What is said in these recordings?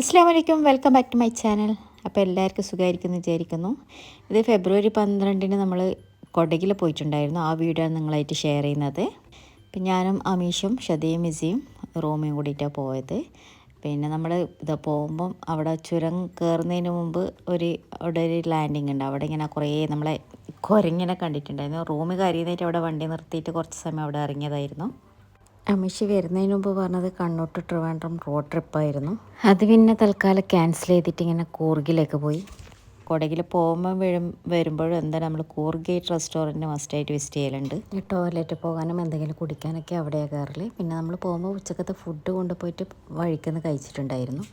അസ്സാം വലൈക്കും welcome back to my channel അപ്പോൾ എല്ലാവർക്കും സുഖമായിരിക്കും എന്ന് വിചാരിക്കുന്നു. ഇത് ഫെബ്രുവരി പന്ത്രണ്ടിന് നമ്മൾ കൊടകിൽ പോയിട്ടുണ്ടായിരുന്നു. ആ വീഡിയോ നിങ്ങളായിട്ട് ഷെയർ ചെയ്യുന്നത്. അപ്പം ഞാനും അമീഷും ഷതയും മിസിയും റൂമിയും കൂടിയിട്ടാണ് പോയത്. പിന്നെ നമ്മൾ ഇത് പോകുമ്പം അവിടെ ചുരം കയറുന്നതിന് മുമ്പ് ഒരു അവിടെ ഒരു ലാൻഡിങ് ഉണ്ട്. അവിടെ ഇങ്ങനെ കുറേ നമ്മളെ കുരങ്ങിനെ കണ്ടിട്ടുണ്ടായിരുന്നു. റൂമ് കയറിയതായിട്ട് അവിടെ വണ്ടി നിർത്തിയിട്ട് കുറച്ച് സമയം അവിടെ ഇറങ്ങിയതായിരുന്നു. അമിഷി വരുന്നതിന് മുമ്പ് പറഞ്ഞത് കണ്ണൂട്ട് ട്രിവാൻഡ്രം റോഡ് ട്രിപ്പായിരുന്നു അത് പിന്നെ തൽക്കാലം ക്യാൻസൽ ചെയ്തിട്ട് ഇങ്ങനെ കൂർഗിലേക്ക് പോയി. കൊടകിൽ പോകുമ്പോൾ വരും വരുമ്പോഴും എന്താ നമ്മൾ കൂർഗേറ്റ് റെസ്റ്റോറന്റ് മസ്റ്റായിട്ട് വിസിറ്റ് ചെയ്യലുണ്ട്. ടോയ്ലറ്റ് പോകാനും എന്തെങ്കിലും കുടിക്കാനൊക്കെ അവിടെയാണ് കയറൽ. പിന്നെ നമ്മൾ പോകുമ്പോൾ ഉച്ചക്കത്തെ ഫുഡ് കൊണ്ടുപോയിട്ട് വഴിക്കുന്ന് കഴിച്ചിട്ടുണ്ടായിരുന്നു.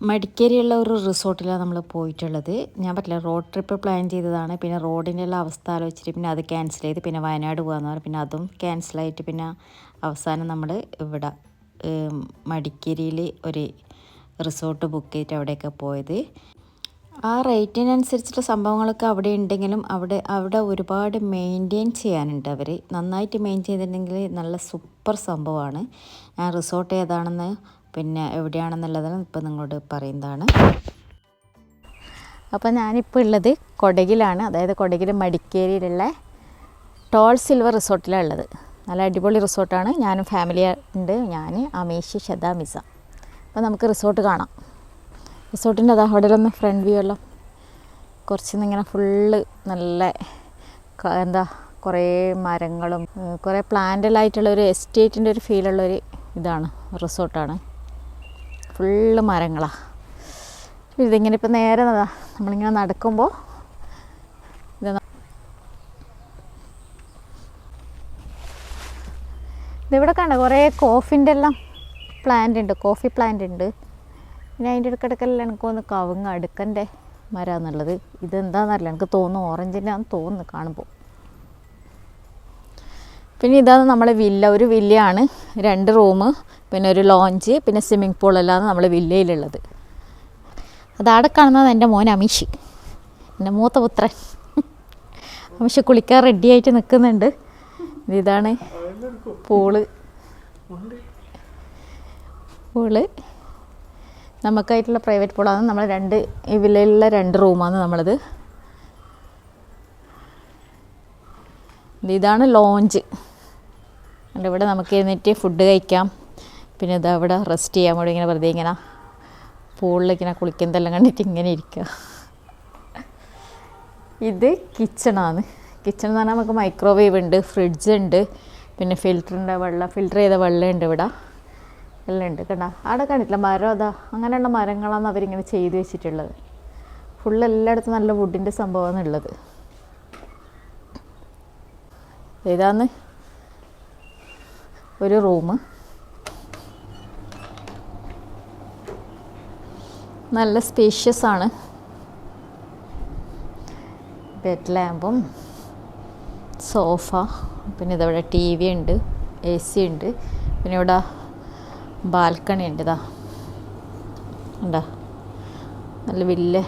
മടിക്കേരിയുള്ള ഒരു റിസോർട്ടിലാണ് നമ്മൾ പോയിട്ടുള്ളത്. ഞാൻ പറ്റില്ല റോഡ് ട്രിപ്പ് പ്ലാൻ ചെയ്തതാണ്. പിന്നെ റോഡിന്റെ ഉള്ള അവസ്ഥ ആലോചിച്ചിട്ട് പിന്നെ അത് ക്യാൻസൽ ചെയ്ത് പിന്നെ വയനാട് പോകാമെന്ന് പറഞ്ഞു. പിന്നെ അതും ക്യാൻസലായിട്ട് പിന്നെ അവസാനം നമ്മൾ ഇവിടെ മടിക്കേരിയിൽ ഒരു റിസോർട്ട് ബുക്ക് ചെയ്തിട്ട് അവിടെയൊക്കെ പോയത്. ആ റേറ്റിനനുസരിച്ചുള്ള സംഭവങ്ങളൊക്കെ അവിടെ ഉണ്ടെങ്കിലും അവിടെ അവിടെ ഒരുപാട് മെയിന്റെയിൻ ചെയ്യാനുണ്ട് അവർ നന്നായിട്ട് മെയിന്റെയിൻ ചെയ്തിട്ടുണ്ടെങ്കിൽ നല്ല സൂപ്പർ സംഭവമാണ്. ഞാൻ റിസോർട്ട് ഏതാണെന്ന് പിന്നെ എവിടെയാണെന്നുള്ളത് ഇപ്പം നിങ്ങളോട് പറയുന്നതാണ്. അപ്പോൾ ഞാനിപ്പോൾ ഉള്ളത് കൊടകിലാണ്. അതായത് കൊടകിൽ മടിക്കേരിയിലുള്ള ടോൾ സിൽവർ റിസോർട്ടിലാണ് ഉള്ളത്. നല്ല അടിപൊളി റിസോർട്ടാണ്. ഞാനും ഫാമിലി ഉണ്ട്. ഞാൻ അമേഷ് ഷദ മിസ. അപ്പോൾ നമുക്ക് റിസോർട്ട് കാണാം. റിസോർട്ടിന്റെ അതാ അവിടെ ഒന്ന് ഫ്രണ്ട് വ്യൂ എല്ലാം. കുറച്ച് ഇങ്ങനെ ഫുള്ള് നല്ല എന്താ കുറേ മരങ്ങളും കുറേ പ്ലാന്റലായിട്ടുള്ള ഒരു എസ്റ്റേറ്റിന്റെ ഒരു ഫീലുള്ളൊരു ഇതാണ് റിസോർട്ടാണ്. ഫുള്ള് മരങ്ങളാണ് ഇതിങ്ങനെ ഇപ്പം നേരെ നമ്മളിങ്ങനെ നടക്കുമ്പോൾ ഇത് ഇതിവിടെ കണ്ട കുറേ കോഫിന്റെ എല്ലാം പ്ലാന്റ് ഉണ്ട് കോഫി പ്ലാന്റ് ഉണ്ട്. പിന്നെ അതിന്റെ ഇടക്കിടക്കെല്ലാം എനിക്ക് തോന്നുന്നു കവുങ്ങ് അടുക്കന്റെ മരമാണെന്നുള്ളത്. ഇതെന്താണെന്നറിയില്ല എനിക്ക് തോന്നുന്നു ഓറഞ്ചിന്റെ ആണെന്ന് തോന്നുന്നു കാണുമ്പോൾ. പിന്നെ ഇതാണ് നമ്മളെ വില്ല. ഒരു വില്ലയാണ് രണ്ട് റൂം പിന്നെ ഒരു ലോഞ്ച് പിന്നെ സ്വിമ്മിംഗ് പൂൾ എല്ലാം നമ്മളെ വില്ലയിലുള്ളത്. അതാടെ കാണുന്നത് എന്റെ മോൻ അമീഷ് എന്റെ മൂത്ത പുത്രൻ. അമീഷ് കുളിക്കാൻ റെഡിയായിട്ട് നിൽക്കുന്നുണ്ട്. ഇതാണ് പൂൾ. പൂൾ. നമുക്കായിട്ടുള്ള പ്രൈവറ്റ് പൂളാണ് നമ്മൾ രണ്ട് ഈ വില്ലയിലുള്ള രണ്ട് റൂമാണ് നമ്മളത്. ഇതാണ് ലോഞ്ച്. അതുകൊണ്ട് ഇവിടെ നമുക്ക് എന്നിട്ട് ഫുഡ് കഴിക്കാം. പിന്നെ ഇതാ ഇവിടെ റെസ്റ്റ് ചെയ്യാൻ വേണ്ടി ഇങ്ങനെ വെറുതെ ഇങ്ങനെ പൂളിൽ ഇങ്ങനെ കുളിക്കുന്നതെല്ലാം കണ്ടിട്ട് ഇങ്ങനെ ഇരിക്കുക ഇത് കിച്ചണാണ് കിച്ചൺ എന്ന് പറഞ്ഞാൽ നമുക്ക് മൈക്രോവേവ് ഉണ്ട് ഫ്രിഡ്ജ് ഉണ്ട് പിന്നെ ഫിൽറ്ററിന്റെ വെള്ളം ഫിൽറ്റർ ചെയ്ത വെള്ളം ഉണ്ട് ഇവിടെ. എല്ലാം ഉണ്ട് കണ്ട. അവിടെ കണ്ടിട്ടില്ല മരം അതാ അങ്ങനെയുള്ള മരങ്ങളാണ് അവരിങ്ങനെ ചെയ്ത് വെച്ചിട്ടുള്ളത്. ഫുള്ള് എല്ലായിടത്തും നല്ല വുഡിന്റെ സംഭവമാണ് ഉള്ളത്. ഇതാന്ന് ഒരു റൂം നല്ല സ്പേഷ്യസ് ആണ്. ബെഡ് ലാമ്പും സോഫ പിന്നെ ഇതവിടെ ടി വി ഉണ്ട് എ സി ഉണ്ട്. പിന്നെ ഇവിടെ ബാൽക്കണി ഉണ്ട് ഇതാ ഉണ്ടോ നല്ല വലിയ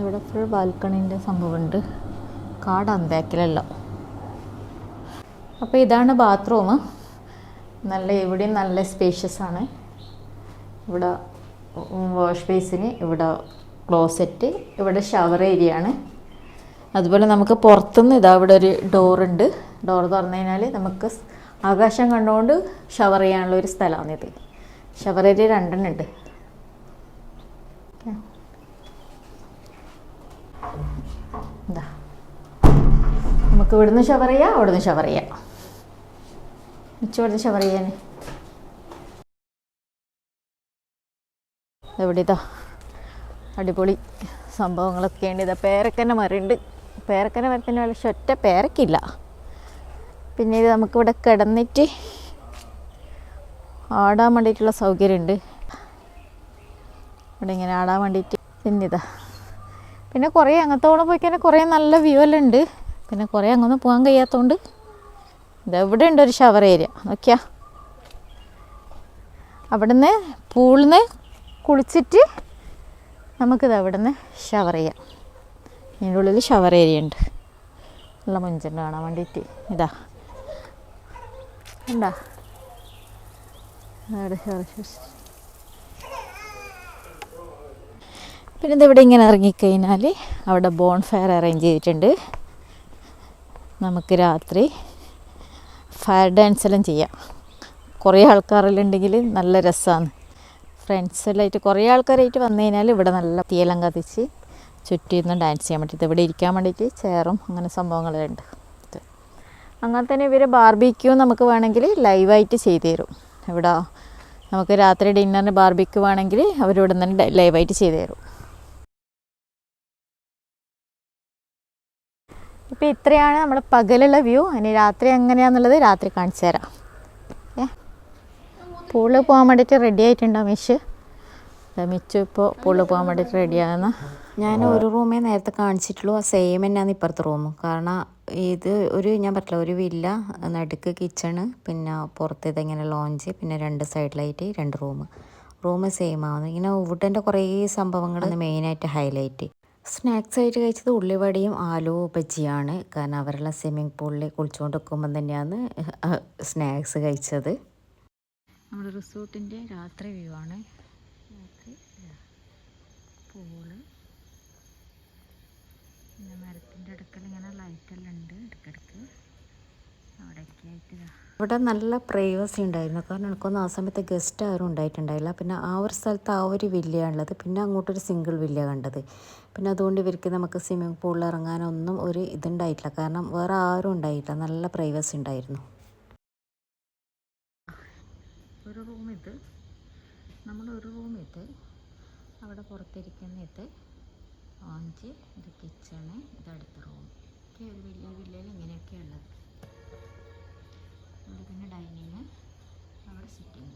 ഇവിടെ ഫുൾ ബാൽക്കണീന്റെ സംഭവമുണ്ട്. കാടാണ് ബാക്കിലല്ല അപ്പോൾ ഇതാണ് ബാത്റൂം നല്ല ഇവിടെയും നല്ല സ്പേഷ്യസ് ആണ്. ഇവിടെ വാഷ് ബേസിന് ഇവിടെ ക്ലോസറ്റ് ഇവിടെ ഷവർ ഏരിയ ആണ്. അതുപോലെ നമുക്ക് പുറത്തുനിന്ന് ഇതാ ഇവിടെ ഒരു ഡോറുണ്ട് ഡോർ തുറന്നു കഴിഞ്ഞാൽ നമുക്ക് ആകാശം കണ്ടുകൊണ്ട് ഷവർ ചെയ്യാനുള്ള ഒരു സ്ഥലമാണിത് ഷവർ ഏരിയ രണ്ടെണ്ണം ഉണ്ട്. ഓക്കെ എന്താ നമുക്ക് ഇവിടുന്ന് ഷവർ ചെയ്യാം അവിടുന്ന് ഷവർ ചെയ്യാം. ഉച്ച ഇവിടുന്ന് ഷവർ ചെയ്യാൻ. എവിടെ ഇതാ? അടിപൊളി സംഭവങ്ങളൊക്കെ ഉണ്ട്. ഇതാ പേരക്കന്റെ മരമുണ്ട്. പേരക്കന്റെ മരത്തിന്റെ പക്ഷെ ഒറ്റ പേരക്കില്ല. പിന്നെ ഇത് നമുക്കിവിടെ കിടന്നിട്ട് ആടാൻ വേണ്ടിയിട്ടുള്ള സൗകര്യമുണ്ട്. ഇവിടെ ഇങ്ങനെ ആടാൻ വേണ്ടിയിട്ട്. പിന്നെ ഇതാ. പിന്നെ കുറേ അങ്ങത്തോളം പോയി കഴിഞ്ഞാൽ കുറേ നല്ല വ്യൂ എല്ലാം ഉണ്ട്. പിന്നെ കുറേ അങ്ങൊന്നും പോകാൻ കഴിയാത്തതുകൊണ്ട് ഇതെവിടെ ഉണ്ട് ഒരു ഷവർ ഏരിയ നോക്കിയാ. അവിടുന്ന് പൂളിന്ന് കുളിച്ചിട്ട് നമുക്കിത് അവിടുന്ന് ഷവർ ചെയ്യാം. ഇതിന്റെ ഉള്ളിൽ ഷവർ ഏരിയ ഉണ്ട്. നല്ല മുഞ്ചുണ്ട് കാണാൻ വേണ്ടിയിട്ട്. ഇതാ. ഉണ്ടാ അവിടെ പിന്നെ ഇവിടെ ഇങ്ങനെ ഇറങ്ങിക്കഴിഞ്ഞാൽ അവിടെ ബോൺ ഫയർ അറേഞ്ച് ചെയ്തിട്ടുണ്ട്. നമുക്ക് രാത്രി ഫയർ ഡാൻസ് എല്ലാം ചെയ്യാം. കുറേ ആൾക്കാരെല്ലാം ഉണ്ടെങ്കിൽ നല്ല രസമാണ് ഫ്രണ്ട്സ് എല്ലാം ആയിട്ട് കുറേ ആൾക്കാരായിട്ട് വന്നു കഴിഞ്ഞാൽ ഇവിടെ നല്ല തീയെല്ലാം കത്തിച്ച് ചുറ്റിയിരുന്ന് ഡാൻസ് ചെയ്യാൻ പറ്റും ഇവിടെ ഇരിക്കാൻ വേണ്ടിയിട്ട് ചെയറും അങ്ങനെ ഇത്. അങ്ങനെ തന്നെ ഇവർ ബാർബിക്യൂ നമുക്ക് വേണമെങ്കിൽ ലൈവായിട്ട് ചെയ്തു തരും. ഇവിടെ നമുക്ക് രാത്രി ഡിന്നറിന് ബാർബിക്യൂ വേണമെങ്കിൽ അവരിവിടെ നിന്ന് ലൈവായിട്ട് ചെയ്തു തരും. ഇപ്പോൾ ഇത്രയാണ് നമ്മൾ പകലുള്ള വ്യൂ. ഇനി രാത്രി എങ്ങനെയാണെന്നുള്ളത് രാത്രി കാണിച്ചു തരാം. ഏ? പൂളിൽ പോകാൻ വേണ്ടിയിട്ട് റെഡി ആയിട്ടുണ്ടോ മിഷ്? മിച്ചു ഇപ്പോൾ പൂളിൽ പോകാൻ വേണ്ടിയിട്ട് റെഡിയാകുന്ന ഞാൻ ഒരു റൂമേ നേരത്തെ കാണിച്ചിട്ടുള്ളൂ. ആ സെയിം തന്നെയാണ് ഇപ്പുറത്തെ റൂം കാരണം ഇത് ഒരു ഞാൻ പറ്റില്ല ഒരു വില്ല നടുക്ക് കിച്ചണ് പിന്നെ പുറത്ത് ഇതിങ്ങനെ ലോഞ്ച് പിന്നെ രണ്ട് സൈഡിലായിട്ട് രണ്ട് റൂം റൂം സെയിം ആവുന്നു. ഇങ്ങനെ വുഡന്റെ കുറേ സംഭവങ്ങളാണ് മെയിനായിട്ട് ഹൈലൈറ്റ് സ്നാക്സ് ആയിട്ട് കഴിച്ചത് ഉള്ളിവടയും ആലു ബജിയാണ്. കാരണം അവരെല്ലാം സ്വിമ്മിങ് പൂളിൽ കുളിച്ചുകൊണ്ട് നിൽക്കുമ്പം തന്നെയാണ് സ്നാക്സ് കഴിച്ചത്. നമ്മുടെ റിസോർട്ടിന്റെ രാത്രി വ്യൂ ആണ്. പൂൾ. മരത്തിന്റെ അടുക്കൽ ഇങ്ങനെ ലൈറ്റെല്ലാം ഉണ്ട് ഇടയ്ക്കിടയ്ക്ക്. ഇവിടെ നല്ല പ്രൈവസി ഉണ്ടായിരുന്നു. കാരണം എനിക്കൊന്നും ആ സമയത്ത് ഗസ്റ്റ് ആരും ഉണ്ടായിട്ടുണ്ടായില്ല. പിന്നെ ആ ഒരു സ്ഥലത്ത് ആ ഒരു വില്ലയാണുള്ളത് പിന്നെ അങ്ങോട്ടൊരു സിംഗിൾ വില്ല കണ്ടത്. പിന്നെ അതുകൊണ്ട് ഇവർക്ക് നമുക്ക് സ്വിമ്മിംഗ് പൂളിൽ ഇറങ്ങാനൊന്നും ഒരു ഇതുണ്ടായിട്ടില്ല. കാരണം വേറെ ആരും ഉണ്ടായിട്ടില്ല. നല്ല പ്രൈവസി ഉണ്ടായിരുന്നു. ഒരു റൂം നമ്മൾ ഒരു റൂം അവിടെ പുറത്തിരിക്കുന്ന ഇത്. ഓഞ്ച് ഇത് കിച്ചണ് ഇത് അടുത്ത റൂം ഒരു വലിയ വില്ലയിൽ ഇങ്ങനെയൊക്കെ ഉള്ളത്. ഇവിടെ പിന്നെ ഡൈനിങ് അവിടെ സിറ്റിങ്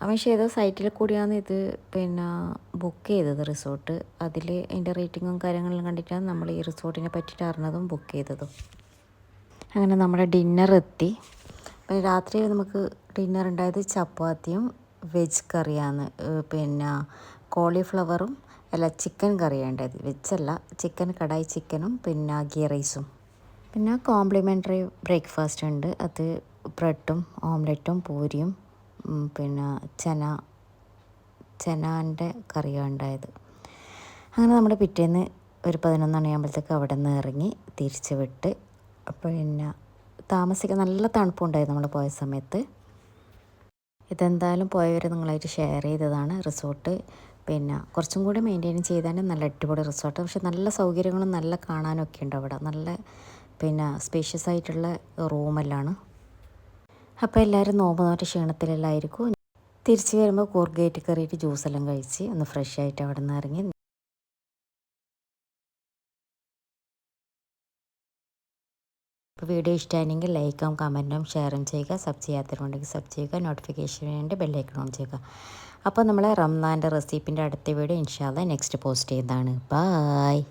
അമീഷ് ഏതോ സൈറ്റിൽ കൂടിയാണ് ഇത് പിന്നെ ബുക്ക് ചെയ്തത് റിസോർട്ട് അതിൽ അതിന്റെ റേറ്റിങ്ങും കാര്യങ്ങളും കണ്ടിട്ടാണ് നമ്മൾ ഈ റിസോർട്ടിനെ പറ്റിയിട്ട് അറിഞ്ഞതും ബുക്ക് ചെയ്തതും. അങ്ങനെ നമ്മുടെ ഡിന്നർ എത്തി. പിന്നെ രാത്രി നമുക്ക് ഡിന്നർ ഉണ്ടായത് ചപ്പാത്തിയും വെജ് കറിയാണ്. പിന്നെ കോളിഫ്ലവറും അല്ല ചിക്കൻ കറിയാണ് ഉണ്ടായത് വെജല്ല ചിക്കൻ കടായി ചിക്കനും പിന്നെ ഗീ റൈസും. പിന്നെ കോംപ്ലിമെന്ററി ബ്രേക്ക്ഫാസ്റ്റ് ഉണ്ട്. അത് ബ്രെഡും ഓംലെറ്റും പൂരിയും പിന്നെ ചന ചനാന്റെ കറിയാണ് ഉണ്ടായത്. അങ്ങനെ നമ്മൾ പിറ്റേന്ന് ഒരു പതിനൊന്ന് മണിയാകുമ്പോഴത്തേക്ക് അവിടെ നിന്ന് ഇറങ്ങി തിരിച്ച് വിട്ട് പിന്നെ താമസിക്കാൻ നല്ല തണുപ്പുണ്ടായിരുന്നു. നമ്മൾ പോയ സമയത്ത് ഇതെന്തായാലും പോയവർ നിങ്ങളായിട്ട് ഷെയർ ചെയ്തതാണ് റിസോർട്ട് പിന്നെ കുറച്ചും കൂടി മെയിന്റെയിൻ ചെയ്താൽ നല്ല അടിപൊളി റിസോർട്ട് പക്ഷെ നല്ല സൗകര്യങ്ങളും നല്ല കാണാനൊക്കെ ഉണ്ട് അവിടെ. നല്ല പിന്നെ സ്പേഷ്യസ് ആയിട്ടുള്ള റൂമെല്ലാണ് അപ്പോൾ എല്ലാവരും നോമ്പ് നോറ്റ ക്ഷീണത്തിലെല്ലായിരിക്കും. തിരിച്ച് വരുമ്പോൾ കൂർഗേറ്റ് കയറിയിട്ട് ജ്യൂസെല്ലാം കഴിച്ച് ഒന്ന് ഫ്രഷ് ആയിട്ട് അവിടെ നിന്ന് ഇറങ്ങി അപ്പോൾ വീഡിയോ ഇഷ്ടമായെങ്കിൽ ലൈക്കും കമന്റും ഷെയറും ചെയ്യുക. സബ് ചെയ്യാത്തവരുണ്ടെങ്കിൽ സബ് ചെയ്യുക. നോട്ടിഫിക്കേഷൻ വേണ്ടി ബെല്ലൈക്കൺ ഓൺ ചെയ്യുക. അപ്പോൾ നമ്മൾ റംസാന്റെ റെസിപ്പിന്റെ അടുത്ത വീഡിയോ ഇൻഷാല്ല നെക്സ്റ്റ് പോസ്റ്റ് ചെയ്യുന്നതാണ് ബായ്